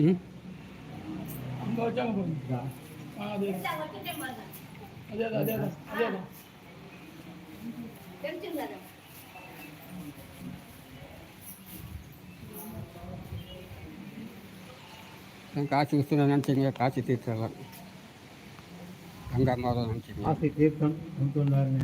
ம் அங்கே வச்சாங்க போயிருந்தா அதே அதே அதே அதே அதே காசி நினச்சிங்க காசி தீர்த்தம் கங்கா மாதா நினச்சிங்க காசி தீர்த்தம் கொண்டு வந்தாருங்க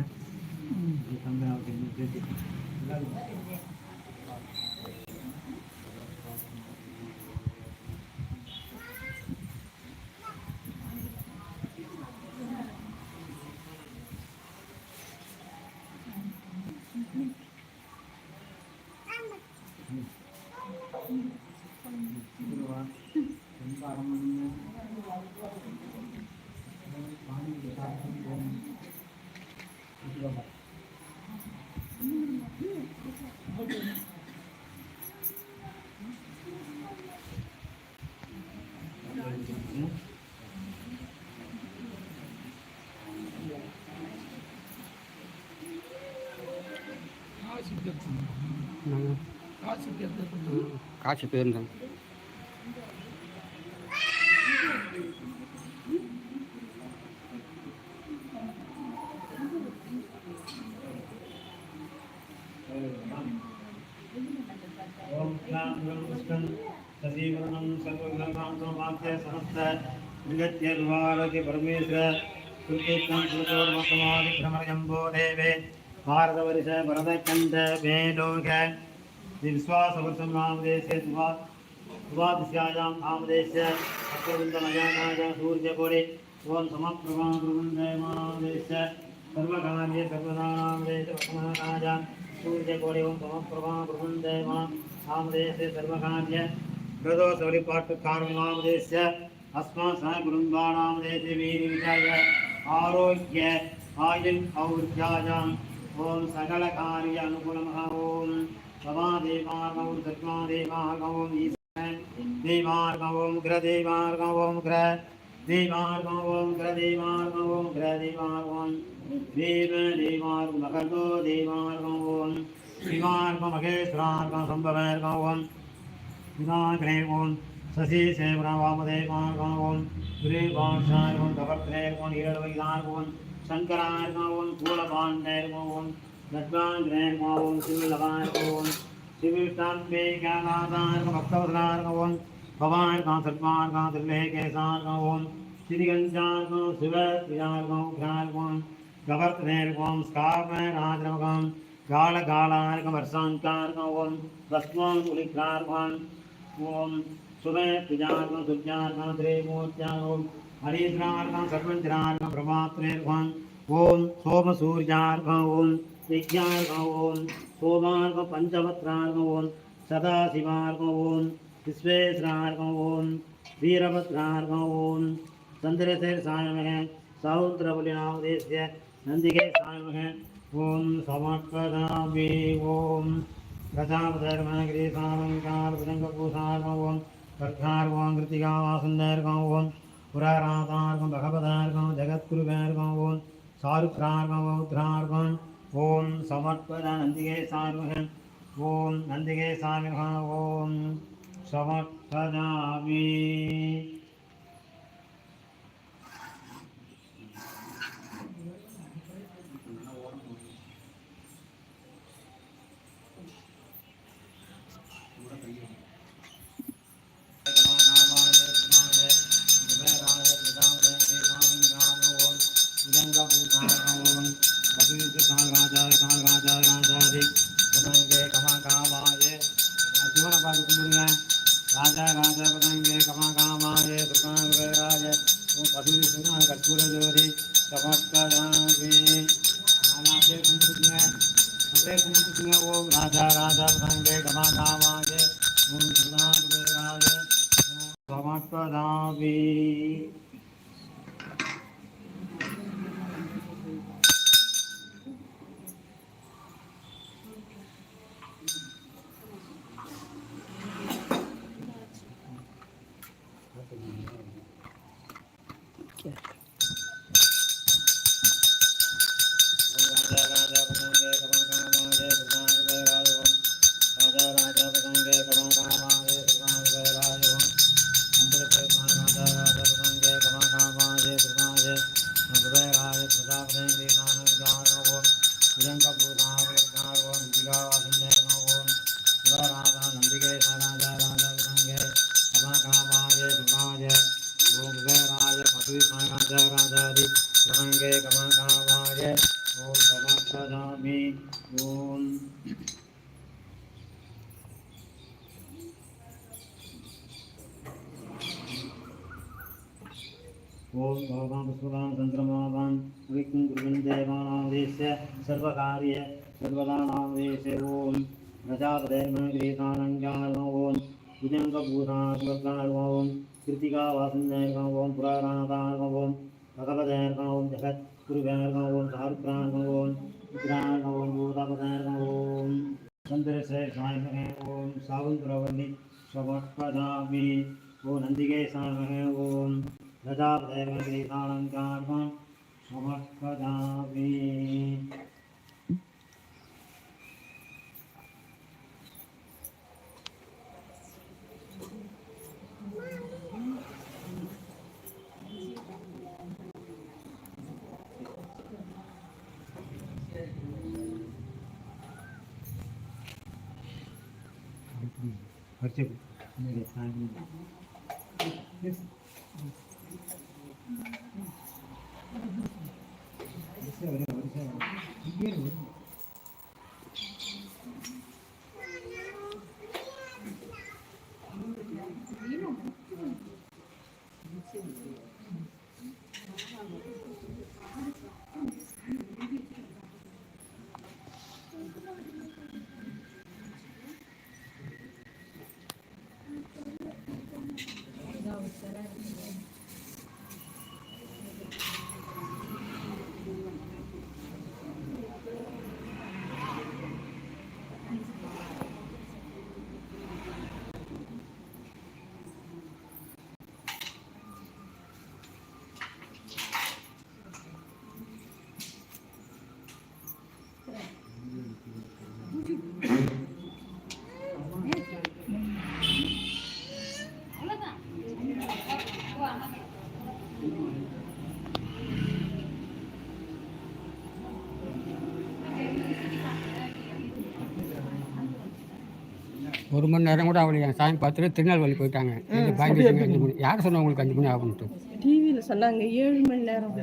Gracias. காய்ச்சல் போயிருந்தாங்க சதீவனம் சர்வகிரகாம் சமாத்திய சமஸ்த விகத்யர்வாரோக்கிய பரமேஸ்வர சுத்தேத்தம் சுதோர்மசமாதி பிரமயம்போ தேவே வேலோக सुकीर्तन सुतोर्मकमादि भ्रमरजम्बो देवे भारतवर्ष भरतकण्ठ वेलोक विश्वासवर्षं नामदेशे सुभा सुभादिश्यायां नामदेश अप्रवृन्दमयानाय सूर्यकोरे ओम समप्रभा प्रवृन्दय मादेश सर्वकार्ये सर्वदानामदेश वर्तमानाय सूर्यकोरे ओम समप्रभा प्रवृन्दय मा நாமதேசே சர்வகாரிய பிரதோஷ வழிபாட்டு காரணம் நாமதேச அஸ்மா சன குடும்பானாமதேசே வீரி விஜய ஆரோக்கிய ஆயுள் ஔர்ஜாஜாம் ஓம் சகல காரிய அனுகூலமக ஓம் சமா தேவார்க ஓம் கிர தேவார்க கிர ஈஸ்வரன் கிர ஓம் கிர தேவார்க ஓம் கிர தேவார்க ஓம் கிர தேவார்க ஓம் கிர தேவார்க ஓம் தேவ नटवान ग्रहण मावन शिव लगान कवन शिव विष्टान में ज्ञानादान भक्तवदान कवन भवान का सत्वान का त्रिलेह केसान कवन श्री गंजान को शिव विजान को ख्याल कवन गवर्त नेर कवन स्कार में राज रवगम गाल गालार का वर्षांकार कवन रस्वान उलिकार कवन ओम सुबह तुजार का सुजार का त्रेमोत्यार ओम हरिद्रार का सर्वंत्रार का प्रभात नेर कवन ओम सोम सूर्यार का ओम विज्ञान ओम सोमार्ग पंचवत्रार्ग ओं सदाशिवार्ग ओं विश्वेश्वरार्ग ओं वीरभद्रार्ग ओं चंद्रशेर सामह सौद्रबलिनावदेश्य नंदिके सामह ओं समर्पदामि ओम प्रजापतिर्मनगिरिसारङ्कारभुजङ्गभूषार्ग ओं कर्गार्गं कृतिकावासन्दर्गं ओं पुरारातार्गं ஓம் சமர்ப்பத நந்திகே சார்மகன் ஓம் நந்திகே சாமிகா ஓம் சமர்ப்பதாமி कुंकुटियाँ सभी कुंकुटियाँ वो राजा राजा भंगे गमा धाम आगे ओम प्रधान वेदागे भगवान सुखान् चन्द्रमावान् विक्ं गुरुन् देवानावेश्य सर्वकार्य सर्वदानावेशे ॐ गजापदेमगृहीतानङ्गानों ओम कृतिकावासञ्जयर्गं पुराणादार्गं भगवदैर्गं जगत् गुरुवैर्गं धारुप्राणगं विग्रहगं भूतपदैर्गं चन्द्रशेषाय ॐ सावन्तुरवन्नि स्वपदामि ॐ नन्दिकेशामहे ॐ ददावदेवग्रीतालङ्कारं समस्कदापि ஒரு மணி நேரம் கூட அவளை என் சாமி பார்த்துட்டு திருநெல்வேலி போயிட்டாங்க. இது பயந்து அஞ்சு மணி யார் சொன்னா உங்களுக்கு அஞ்சு மணி ஆகும்ட்டு டிவியில் சொன்னாங்க ஏழு மணி நேரம்.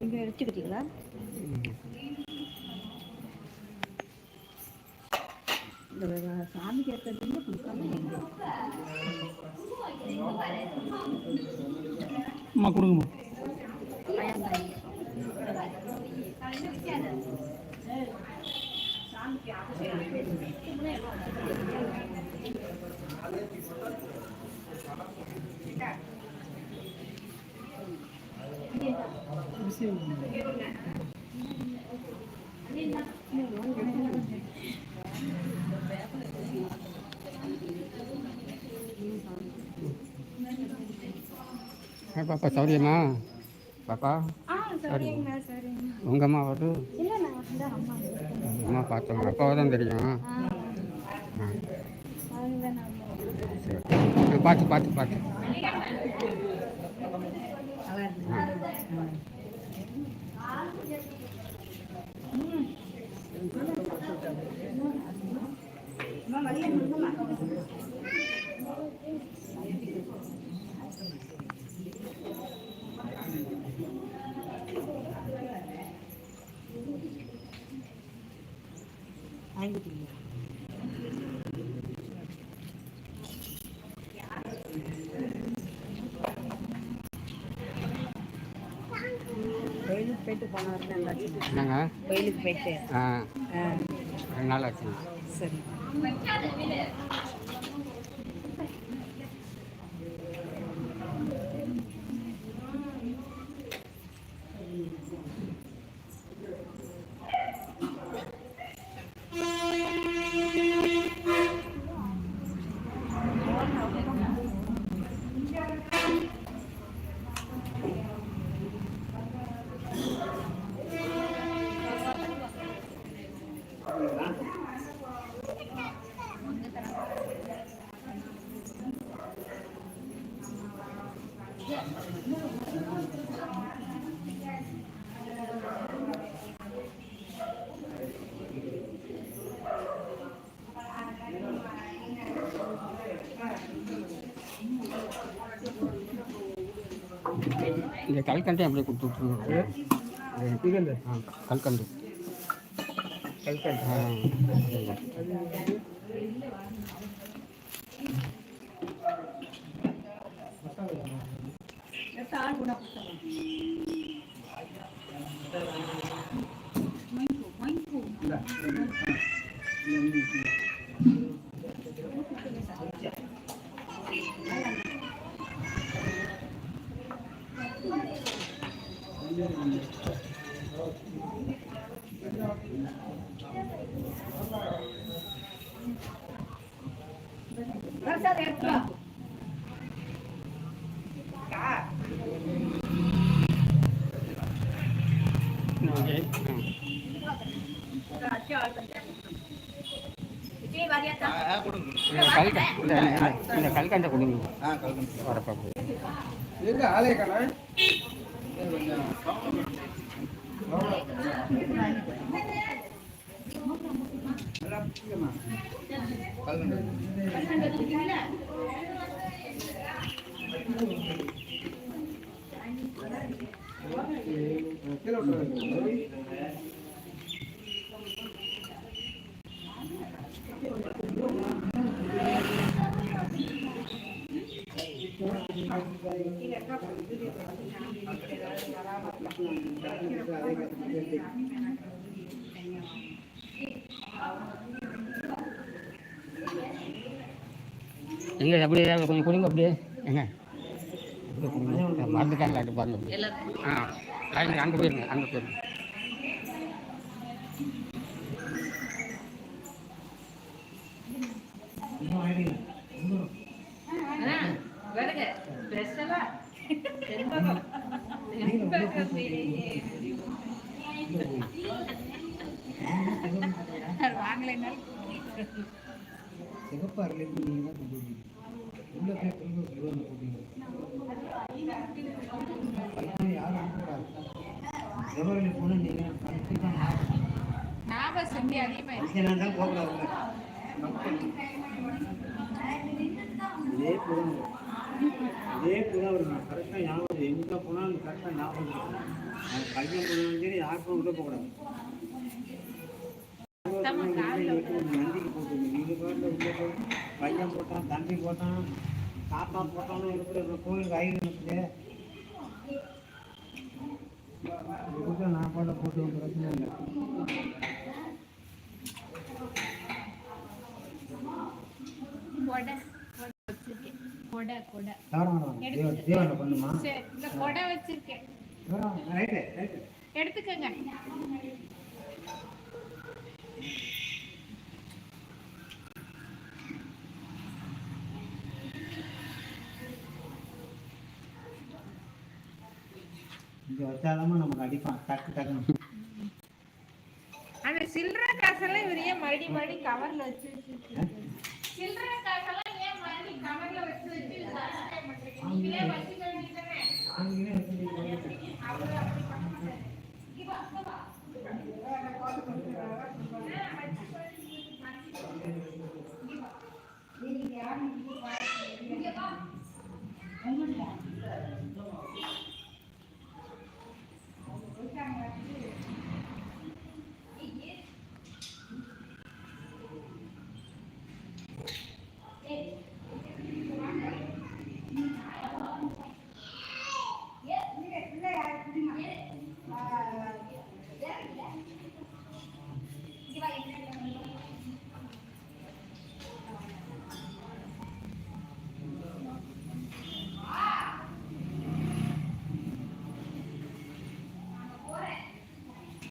நீங்கள் எடுத்துக்கிட்டீங்களா? இந்த சாமி கேட்டதுன்னு கொடுக்காம அம்மா கொடுங்கம்மா. ஆ, பாப்பா சௌரியமா பாப்பா உங்கள் அம்மா வருது அம்மா. பார்த்தோம் அப்பாவை தான் தெரியும். பார்த்து பார்த்து பார்த்து வாங்கிட்டீங்க கோயிலுக்கு போயிட்டு போன வாரம் நல்லா இருந்துச்சு. என்னங்க? கோயிலுக்கு போயிட்டு. ஆ. ஆ. ரெண்டு நாள் ஆச்சு சரி. இந்த கல்கண்டே அப்படியே கொடுத்து விட்டுருங்க. இது இல்லை ஆ. கல்கண்டு. கல்கண்டு. ஆ. இந்த கல்கண்டை. கொடுங்க எங்க கீழே எங்க அப்படியே கொஞ்சம் கொடுங்க அப்படியே. எங்க? மறந்துட்டாங்களா பாருங்க ஆ. அங்கே அங்கே போயிருங்க அங்கே போயிருங்க சிகப்பு தான் கொண்டு வந்தீங்க. உள்ள போட்டீங்க. பையன் யாரும் அனுப்பக்கூடாது. சிவகங்கை போனா நீங்க கண்டிப்பா ஞாபகம் சக்தி அதிகமாக உள்ள. இதே புறம். இதே புறம் வரும். கரெக்டாக ஞாபகம் எங்கே போனாலும் கரெக்டாக ஞாபகம் இருக்கும் பையன் போனாலும் சரி யாருக்கும் உள்ள போகக்கூடாது. நந்திக்கு போட்டு நீங்க பாட்டில் உள்ள போய் பையன் போட்டான் தம்பி போட்டான் தாத்தா போட்டாலும் இருக்கிற கோயிலுக்கு ஐயர் இருக்குது இதுக்கு நான் பாட போட்டு பிரச்சனை இல்லை. கொடை வச்சிருக்கேன் கொடை கொடை தாராளம் தேவ தேவனை பண்ணுமா சரி இந்த கொடை வச்சிருக்கேன் ரைட்டு ரைட்டு எடுத்துக்கங்க இங்கே நமக்கு அடிப்பான் டக்கு டக்குன்னு. அந்த சில்லறை காசெல்லாம் இவர் ஏன் மறுபடியும் மறுபடியும் கவர்ல வச்சு சில்லறை காசெல்லாம் ஏன் மறுபடியும் கவர்ல வச்சு வச்சு